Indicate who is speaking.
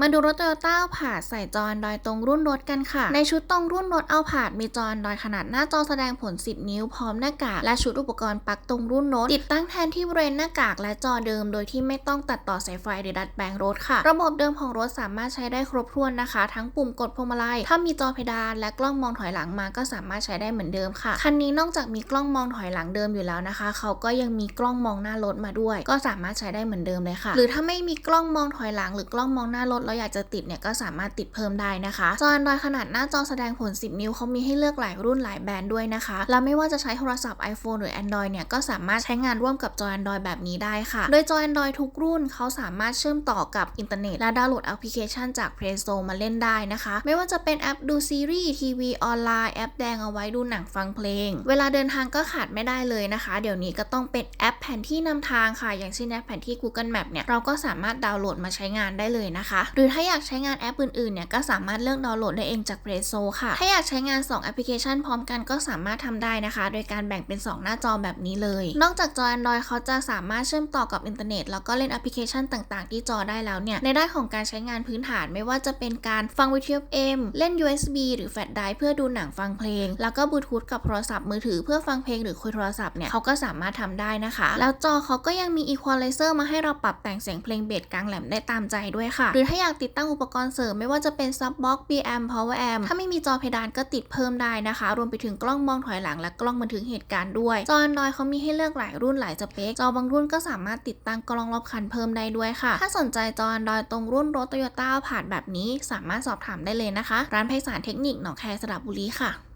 Speaker 1: มาดูรถ Toyota เอาผาดใส่จอ Android ตรงรุ่นรถกันค่ะ ในชุดตรงรุ่นรถเอาผาดมีจอ Android ขนาดหน้าจอแสดงผล 10 นิ้วพร้อมหน้ากาก และชุดอุปกรณ์ปักตรงรุ่นรถติดตั้งแทนที่บริเวณหน้ากากและจอเดิม โดยที่ไม่ต้องตัดต่อสายไฟหรือดัดแปลงรถค่ะ ระบบเดิมของรถสามารถใช้ได้ครบถ้วนนะคะ ทั้งปุ่มกดพวงมาลัยถ้ามีจอเพดานและกล้องมองถอยหลังมาก็สามารถใช้ได้เหมือนเดิมค่ะคันนี้นอกจากมีกล้องมองถอยหลังเดิมอยู่แล้วนะคะ เขาก็ยังมีกล้องมองหน้ารถมาด้วย ก็สามารถใช้ได้เหมือนเดิมเลยค่ะ หรือถ้าไม่มีกล้องมองถอยหลังหรือกล้องมองหน้ารถเราอยากจะติดเนี่ยก็สามารถติดเพิ่มได้นะคะจอ Android ขนาดหน้าจอแสดงผล 10 นิ้วเขามีให้เลือกหลายรุ่นหลายแบรนด์ด้วยนะคะ แล้วไม่ว่าจะใช้โทรศัพท์ iPhone หรือ Android เนี่ยก็สามารถใช้งานร่วมกับจอ Android แบบนี้ได้ค่ะ โดยจอ Android ทุกรุ่นเขาสามารถเชื่อมต่อกับอินเทอร์เน็ตและดาวน์โหลดแอปพลิเคชันจาก Play Store มาเล่นได้นะคะ ไม่ว่าจะเป็นแอปดูซีรีส์ทีวีออนไลน์แอปแดงเอาไว้ดูหนังฟังเพลง เวลาเดินทางก็ขาดไม่ได้เลยนะคะ เดี๋ยวนี้ก็ต้องเป็นแอปแผนที่นำทางค่ะ อย่างเช่นแอปแผนที่ Google Map เนี่ยเราก็สามารถดาวน์โหลดมาใช้งานได้เลยนะคะหรือถ้าอยากใช้งานแอปอื่นๆเนี่ยก็สามารถเลือกดาวน์โหลดได้เองจาก Play Store ค่ะ ถ้าอยากใช้งาน 2 แอปพลิเคชันพร้อมกันก็สามารถทำได้นะคะ โดยการแบ่งเป็น 2 หน้าจอแบบนี้เลย นอกจากจอ Android เขาจะสามารถเชื่อมต่อกับอินเทอร์เน็ตแล้วก็เล่นแอปพลิเคชันต่างๆ ที่จอได้แล้วเนี่ยในด้านของการใช้งานพื้นฐานไม่ว่าจะเป็นการฟังวิทยุ FM เล่น USB หรือแฟลชไดรฟ์เพื่อดูหนังฟังเพลง แล้วก็บลูทูธกับโทรศัพท์มือถือเพื่อฟังเพลงหรือคุยโทรศัพท์เนี่ยเขาก็สามารถทำได้นะคะ แล้วจอเขาก็ยังมี Equalizer มาให้เราปรับแต่งเสียงเพลงเบสกลางแหลมได้ตามใจด้วยค่ะ หรือถ้าอยากติดตั้งอุปกรณ์เสริมไม่ว่าจะเป็นซับบล็อก BM Power Amp ถ้าไม่มีจอเพดานก็ติดเพิ่มได้นะคะ รวมไปถึงกล้องมองถอยหลังและกล้องบันทึกเหตุการณ์ด้วย จอ Android เขามีให้เลือกหลายรุ่นหลายสเปค จอบางรุ่นก็สามารถติดตั้งกล้องรอบคันเพิ่มได้ด้วยค่ะ ถ้าสนใจจอ Android ตรงรุ่นรถ Toyota ผ่านแบบนี้ สามารถสอบถามได้เลยนะคะ ร้านไพศาลเทคนิคหนองแคสระบุรีค่ะ